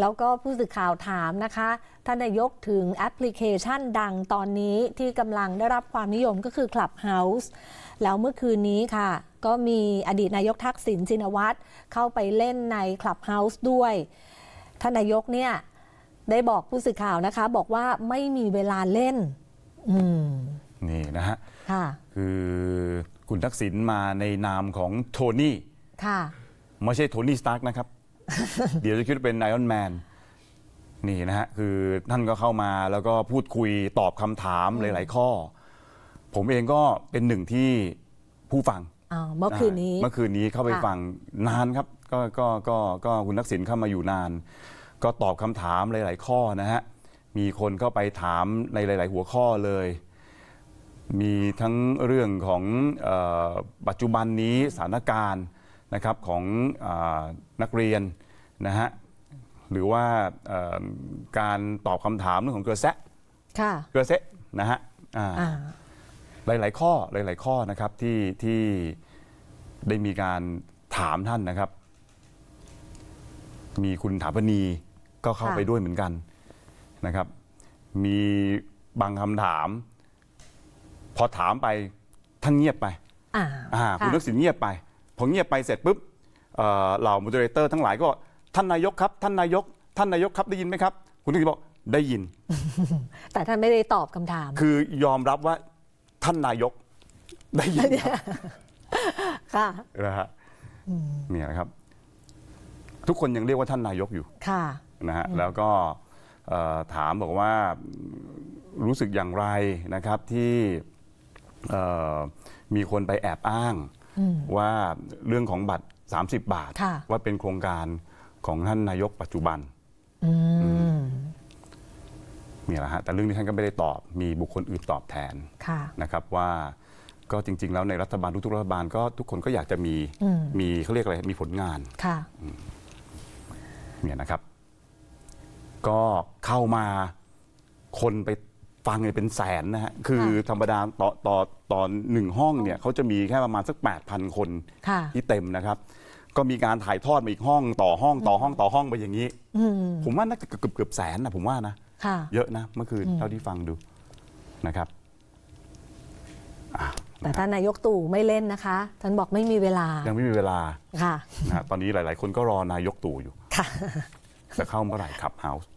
แล้วก็ผู้สื่อข่าวถามนะคะ ท่านนายกถึงแอปพลิเคชันดังตอนนี้ที่กำลังได้รับความนิยมก็คือ Clubhouse แล้วเมื่อคืนนี้ค่ะ ก็มีอดีตนายกทักษิณชินวัตรเข้าไปเล่นใน Clubhouse ด้วย ท่านนายกเนี่ยได้บอกผู้สื่อข่าวนะคะ บอกว่าไม่มีเวลาเล่น อืม นี่นะฮะค่ะ คือคุณทักษิณมาในนามของโทนี่ ค่ะ ไม่ใช่โทนี่สตาร์กนะครับ เดี๋ยวจะคิดว่าเป็นไอออนแมนนี่นะฮะคือท่านก็เข้ามาแล้วก็พูดคุยตอบคำถามหลาย ๆ ข้อ ผมเองก็เป็นหนึ่งที่ผู้ฟังอ่าเมื่อคืนนี้ เมื่อคืนนี้เข้าไปค่ะ ฟังนานครับก็ก็ก็ก็คุณทักษิณเข้ามาอยู่นาน ก็ตอบคำถามหลาย ๆ ข้อนะฮะมีคนเข้าไปถามในหลาย ๆ หัวข้อเลย มีทั้งเรื่องของเออปัจจุบันนี้สถานการณ์ นะครับของอานักเรียนนะฮะหรือว่าเอ่อการตอบคำถามเรื่องของเกลือแซะค่ะเกลือเซะนะฮะอ่าอ่าหลาย ๆ ข้อหลาย ๆ ข้อนะครับที่ที่ได้มีการถามท่านนะครับ มีคุณถาปณีก็เข้าค่ะไปด้วยเหมือนกันนะครับ มีบางคำถาม พอถามไปท่านเงียบไปอ่าอ่าคุณทักษิณเงียบไป พอเงียบไปเสร็จปุ๊บเอ่อเหล่ามูเดเรเตอร์ทั้งหลายก็ท่านนายกครับ ท่านนายก ท่านนายกครับได้ยินไหมครับ คุณทักษิณบอกได้ยิน แต่ท่านไม่ได้ตอบคำถาม คือยอมรับว่าท่านนายกได้ยินครับค่ะนะฮะเนี่ยนะครับ ทุกคนยังเรียกว่าท่านนายกอยู่ค่ะนะฮะแล้วก็เอ่อถามบอกว่ารู้สึกอย่างไรนะครับที่เอ่อมีคนไปแอบอ้าง ว่าเรื่องของบัตร 30 บาทค่ะว่าเป็นโครงการของท่านนายกปัจจุบันอืมเนี่ยแหละฮะแต่เรื่องนี้ท่านก็ไม่ได้ตอบ มีบุคคลอื่นตอบแทนค่ะนะครับว่าก็จริง ๆ แล้วในรัฐบาลทุกๆรัฐบาลก็ทุกคนก็อยากจะมีอืมมีเขาเรียกอะไรมีผลงานค่ะเนี่ยนะครับ ก็เข้ามาคนไป ฟังเนี่ยเป็นแสนนะฮะคือค่ะธรรมดาต่อต่อต่อหนึ่งห้องเนี่ยเขาจะมีแค่ประมาณสัก 8,000 คนค่ะ ที่เต็มนะครับ ก็มีการถ่ายทอดมาอีกห้องต่อห้องต่อห้องต่อห้องไปอย่างนี้ อืมผมว่าน่าจะเกือบเกือบแสนนะผมว่านะ ค่ะ เยอะนะเมื่อคืนเท่าที่ฟังดูนะครับอะแต่ท่านนายกตู่ไม่เล่นนะคะ ท่านบอกไม่มีเวลายังไม่มีเวลาค่ะ นะฮะตอนนี้หลาย ๆ คนก็รอนายกตู่อยู่ ค่ะ จะเข้าเมื่อไหร่ครับเฮาส์